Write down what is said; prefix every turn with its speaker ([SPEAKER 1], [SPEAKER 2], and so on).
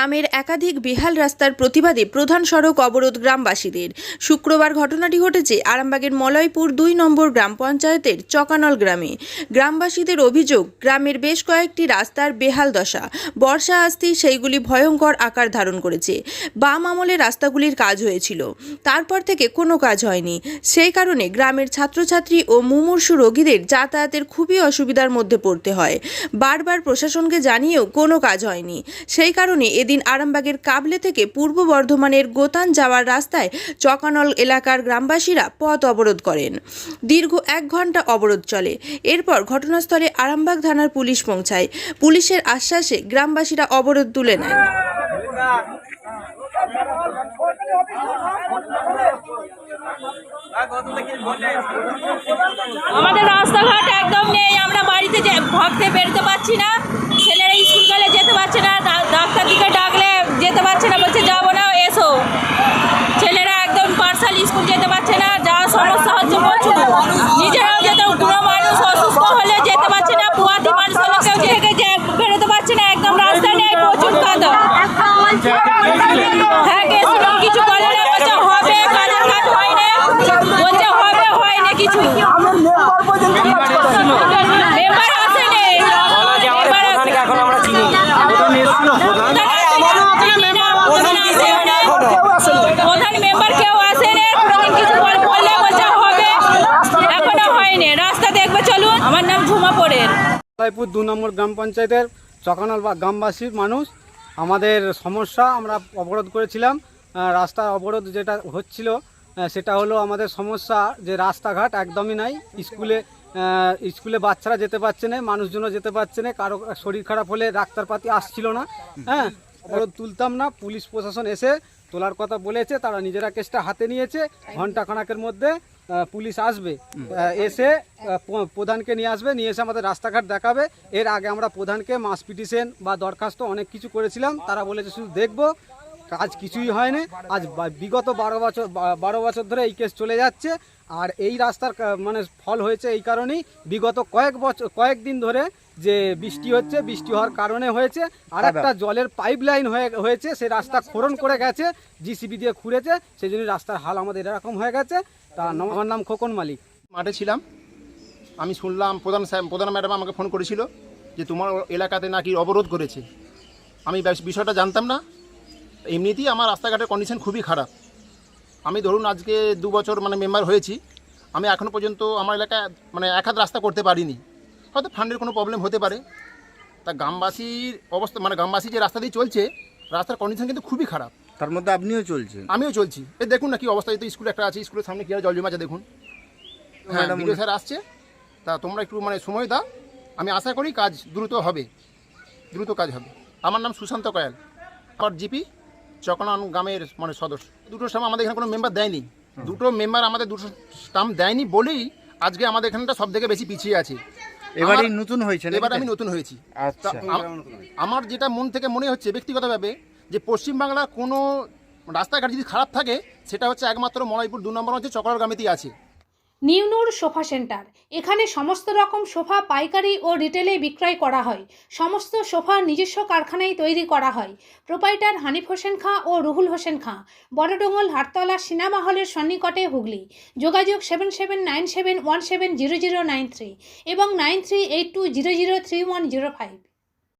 [SPEAKER 1] গ্রামের একাধিক বেহাল রাস্তার প্রতিবাদে প্রধান সড়ক অবরোধ গ্রামবাসীদের। শুক্রবার ঘটনাটি ঘটেছে আরামবাগের মলয়পুর দুই নম্বর গ্রাম পঞ্চায়েতের চকানল গ্রামে। গ্রামবাসীদের অভিযোগ, গ্রামের বেশ কয়েকটি রাস্তার বেহাল দশা। বর্ষা আসতেই সেইগুলি ভয়ঙ্কর আকার ধারণ করেছে। বাম আমলে রাস্তাগুলির কাজ হয়েছিল। তারপর থেকে কোনো কাজ হয়নি। সেই কারণে গ্রামের ছাত্রছাত্রী ও মুমূর্ষু রোগীদের যাতায়াতের খুবই অসুবিধার মধ্যে পড়তে হয়। বারবার প্রশাসনকে জানিয়েও কোনো কাজ হয়নি। সেই কারণে এদিন আরামবাগের কাবলে থেকে পূর্ব বর্ধমানের গোতান যাওয়ার রাস্তায় চকানল এলাকার গ্রামবাসীরা পথ অবরোধ করেন। দীর্ঘ এক ঘণ্টা অবরোধ চলে। এরপর ঘটনাস্থলে আরামবাগ থানার পুলিশ পৌঁছায়। পুলিশের আশ্বাসে গ্রামবাসীরা অবরোধ তুলে নেয়।
[SPEAKER 2] আমাদের রাস্তাঘাট একদম নেই, আমরা বাড়িতে ভাবতে বেরোতে পারছি না, ছেলেরা স্কুল গেলে যেতে পারছে না ডা- ডাক্তার দিকে ডাকলে যেতে পারছে না বলছে যাব না এসো ছেলেরা একদম পার্সাল স্কুল যেতে পারছে না যাওয়ার সমস্যা হচ্ছে প্রচুর নিজেরাও যেতে কোনো মানুষ অসুস্থ হলে যেতে পারছে না পুয়াতি মানুষ হলে কেউ থেকে বেরোতে পারছে না একদম রাস্তা নেই প্রচুর কাদা। হ্যাঁ গেছিলাম কিছু বলে না বলছে হবে কাজের কাজ হয় না বলছে হবে হয় না কিছু মেম্বার আসেনি
[SPEAKER 3] বলা যে আমাদের
[SPEAKER 2] মেম্বার
[SPEAKER 3] প্রধানকে এখন আমরা চিনি
[SPEAKER 2] প্রধান মেম্বার কেউ আসেনি কোনোদিন কিছু বল- বললে বলছে হবে এখনও হয়নি রাস্তা দেখবে চলুন আমার নাম ঝুমা পড়ের
[SPEAKER 4] রায়পুর দু নম্বর গ্রাম পঞ্চায়েতের চকানল বা গ্রামবাসীর মানুষ আমাদের সমস্যা আমরা অবরোধ করেছিলাম। আহ, রাস্তা অবরোধ যেটা হচ্ছিল সেটা হলো আমাদের সমস্যা যে রাস্তাঘাট একদমই নাই। স্কুলে স্কুলে বাচ্চারা যেতে পারছে না মানুষজনও যেতে পারছে না কারও শরীর খারাপ হলে ডাক্তারপাতি আসছিল না। হ্যাঁ অবরোধ তুলতাম না পুলিশ প্রশাসন এসে তোলার কথা বলেছে তারা নিজেরা কেসটা হাতে নিয়েছে ঘণ্টা খানাকের মধ্যে পুলিশ আসবে এসে প্রধানকে নিয়ে আসবে নিয়ে এসে আমাদের রাস্তাঘাট দেখাবে। এর আগে আমরা প্রধানকে মাস পিটিশন বা দরখাস্ত অনেক কিছু করেছিলাম। তারা বলেছে শুধু দেখব কাজ কিছুই হয়নি। আজ বিগত বারো বছর বারো বছর ধরে এই কেস চলে যাচ্ছে। আর এই রাস্তার মানে ফল হয়েছে এই কারণেই। বিগত কয়েক বছর কয়েকদিন ধরে যে বৃষ্টি হচ্ছে বৃষ্টি হওয়ার কারণে হয়েছে। আর একটা জলের পাইপ লাইন হয়ে হয়েছে সে রাস্তা খোরণ করে গেছে জিসিবি দিয়ে খুঁড়েছে। সেই জন্য রাস্তার হাল আমাদের এরকম হয়ে গেছে। তা আমার নাম খোকন মালিক।
[SPEAKER 5] মাঠে ছিলাম। আমি শুনলাম প্রধান প্রধান ম্যাডাম আমাকে ফোন করেছিল যে তোমার এলাকাতে নাকি অবরোধ করেছে। আমি বিষয়টা জানতাম না। এমনিতেই আমার রাস্তাঘাটের কন্ডিশন খুবই খারাপ। আমি ধরুন আজকে দু বছর মানে মেম্বার হয়েছি। আমি এখনও পর্যন্ত আমার এলাকায় মানে এক হাত রাস্তা করতে পারিনি। হয়তো ফান্ডের কোনো প্রবলেম হতে পারে। তা গ্রামবাসীর অবস্থা মানে গ্রামবাসী যে রাস্তা দিয়ে চলছে, রাস্তার কন্ডিশন কিন্তু খুবই খারাপ।
[SPEAKER 6] তার মধ্যে আপনিও চলছেন?
[SPEAKER 5] আমিও চলছি। এই দেখুন না কি অবস্থা এই তো স্কুল একটা আছে স্কুলের সামনে কি আর জল জমে আছে দেখুন। হ্যাঁ ভিডিও স্যার আসছে। তা তোমরা একটু মানে সময় দাও। আমি আশা করি কাজ দ্রুত হবে। দ্রুত কাজ হবে। আমার নাম সুশান্ত কয়াল। আমার জিপি চকনান গ্রামের মানে সদস্য। দুটো স্টাম্প আমাদের এখানে কোনো মেম্বার দেয়নি। দুটো মেম্বার আমাদের দুটো স্টাম্প দেয়নি বলেই আজকে আমাদের এখানটা সব থেকে বেশি পিছিয়ে আছে। আমার-
[SPEAKER 6] নতুন হয়েছে?
[SPEAKER 5] এবার আমি নতুন হয়েছি।
[SPEAKER 6] আচ্ছা।
[SPEAKER 5] আমার যেটা মন থেকে মনে হচ্ছে ব্যক্তিগতভাবে যে পশ্চিমবাংলার কোনো রাস্তাঘাট যদি খারাপ থাকে, সেটা হচ্ছে একমাত্র মলাইপুর দু নম্বর হচ্ছে চকর গ্রামেতেই আছে।
[SPEAKER 7] নিউনুর সোফা সেন্টার। এখানে সমস্ত রকম সোফা পাইকারি ও রিটেলে বিক্রয় করা হয়। সমস্ত সোফা নিজস্ব কারখানায় তৈরি করা হয়। প্রোপাইটার হানিফ হোসেন খাঁ ও রুহুল হোসেন খাঁ। বড়ডোঙ্গল হাটতলা সিনেমা হলের সন্নিকটে হুগলি। যোগাযোগ seven seven nine seven one seven zero zero nine three এবং nine three eight two zero zero three one zero five.